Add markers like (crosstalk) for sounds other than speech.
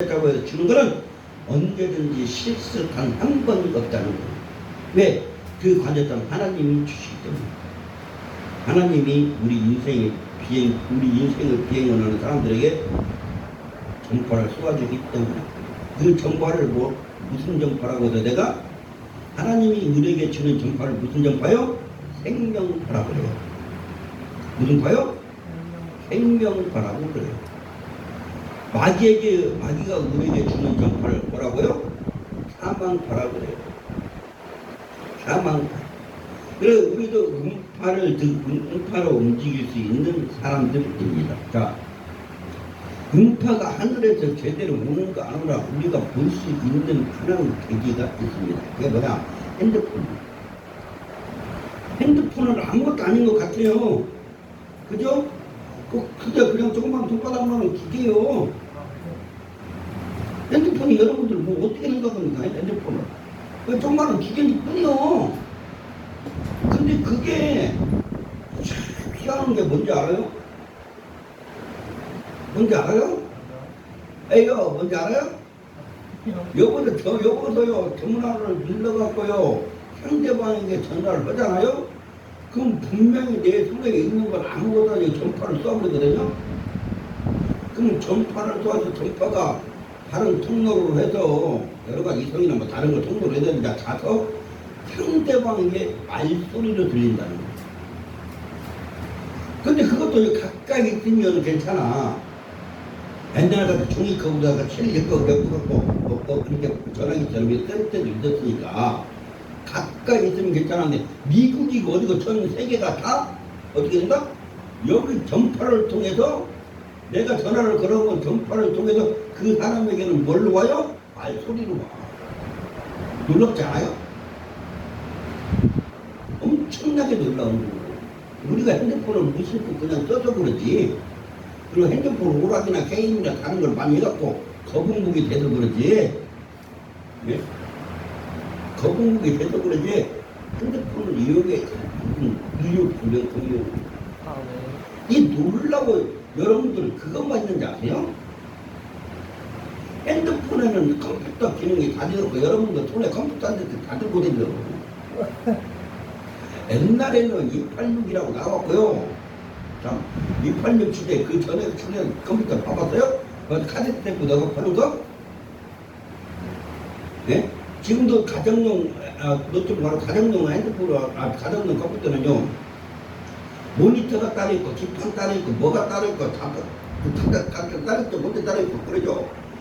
해서 주는 거는 언제든지 실수 단 한 번 없다는 거예요. 왜? 그 관절점 하나님이 주시기 때문에. 하나님이 우리 인생의 비행, 우리 인생을 비행하는 사람들에게 정보를 쏘아주기 때문에. 그 정보를 뭐, 무슨 정보라고 해서 내가 하나님이 우리에게 주는 정보를 무슨 정보요? 생명파라고 그래요. 무슨 파요? 생명파라고 그래요. 마귀에게 마귀가 우리에게 주는 정파를 뭐라고요? 사망파라고 그래요. 사망파. 그래 우리도 음파를 듣 음파로 움직일 수 있는 사람들입니다. 자, 음파가 하늘에서 제대로 오는가 안 오는가 우리가 볼 수 있는 하나의 계기가 있습니다. 그게 뭐냐? 핸드폰. 핸드폰은 아무것도 아닌 것 같아요. 그죠? 그, 그게 그냥 조금만 손바닥만 기계요. 핸드폰이 여러분들 뭐 어떻게 생각합니까? 핸드폰을. 그 조그마한 기계일 뿐이요. 근데 그게 참 희한한 게 뭔지 알아요? 뭔지 알아요? 에이요, 뭔지 알아요? 요거도 저 요거도요 전화를 눌러갖고요 상대방에게 전화를 하잖아요. 그럼 분명히 내 손에 있는 건 아무것도 아니고 전파를 쏘아버리거든요. 그럼 전파를 쏘아서 전파가 다른 통로로 해서 여러 가지 이성이나 뭐 다른 걸 통로로 해서 이제 가서 상대방에게 말소리로 들린다는 거예요. 근데 그것도 가까이 있으면 괜찮아. 옛날 같은 종이컵에다가 칠 엮어 엮어 갖고 뭐, 뭐 그렇게 전화기처럼 뜰 때도 있었으니까 가까이 있으면 괜찮은데 미국이 어디고 전 세계가 다 어떻게 된다? 여기 전파를 통해서 내가 전화를 걸어본 전파를 통해서 그 사람에게는 뭘로 와요? 말소리로 와. 놀랍지 않아요? 엄청나게 놀라운 거예요. 우리가 핸드폰을 무심코 그냥 써서 그러지. 그리고 핸드폰 오락이나 게임이나 다른 걸 많이 해갖고 거북목이 돼서 그러지. 예? 거북목이 돼서 그러지. 핸드폰을 이용해 이용 불량통이요. 아, 네. 이 놀라고 여러분들 그것만 있는지 아세요? 핸드폰에는 컴퓨터 기능이 다 들어있고 여러분들 손에 컴퓨터 안 들고 다 들고 다니더라고 (laughs) 옛날에는 286이라고 나왔고요 참, 286 시대 그 전에 전에 컴퓨터 봐봤어요? 그 카세트 테이프 넣어 파는 거? 네? 지금도 가정용, 아, 노트북 바로 가정용 핸드폰, 아, 가정용 컴퓨터는요, 모니터가 따로 있고, 기판 따로 있고, 뭐가 따로 있고, 다, 다, 다, 다, 다 따로 있고, 뭔데 따로 있고, 그러죠.